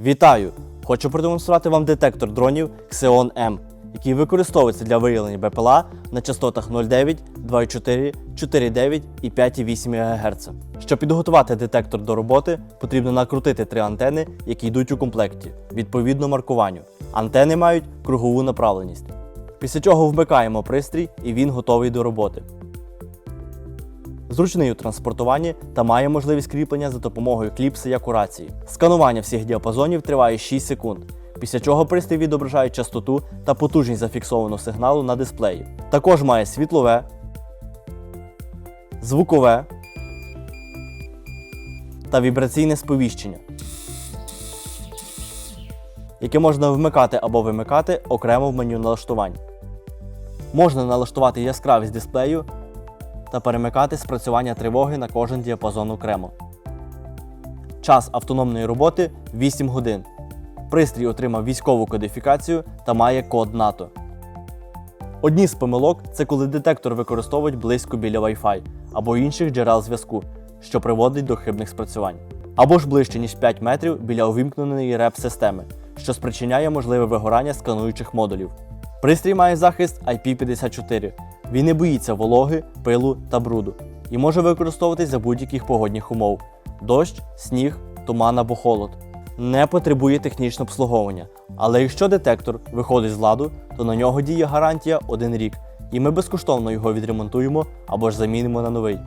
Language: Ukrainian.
Вітаю! Хочу продемонструвати вам детектор дронів Xeon M, який використовується для виявлення БПЛА на частотах 0,9, 2,4, 4,9 і 5,8 МГц. Щоб підготувати детектор до роботи, потрібно накрутити три антени, які йдуть у комплекті, відповідно маркуванню. Антени мають кругову направленість. Після чого вмикаємо пристрій і він готовий до роботи. Зручний у транспортуванні та має можливість кріплення за допомогою кліпси як у рації. Сканування всіх діапазонів триває 6 секунд, після чого пристрій відображає частоту та потужність зафіксованого сигналу на дисплеї. Також має світлове, звукове та вібраційне сповіщення, яке можна вмикати або вимикати окремо в меню налаштувань. Можна налаштувати яскравість дисплею та перемикати спрацювання тривоги на кожен діапазон окремо. Час автономної роботи 8 годин. Пристрій отримав військову кодифікацію та має код НАТО. Одні з помилок це коли детектор використовують близько біля Wi-Fi або інших джерел зв'язку, що приводить до хибних спрацювань. Або ж ближче ніж 5 метрів біля увімкненої реп-системи, що спричиняє можливе вигорання скануючих модулів. Пристрій має захист IP54. Він не боїться вологи, пилу та бруду і може використовуватись за будь-яких погодних умов: дощ, сніг, туман або холод. Не потребує технічного обслуговування, але якщо детектор виходить з ладу, то на нього діє гарантія 1 рік, і ми безкоштовно його відремонтуємо або ж замінимо на новий.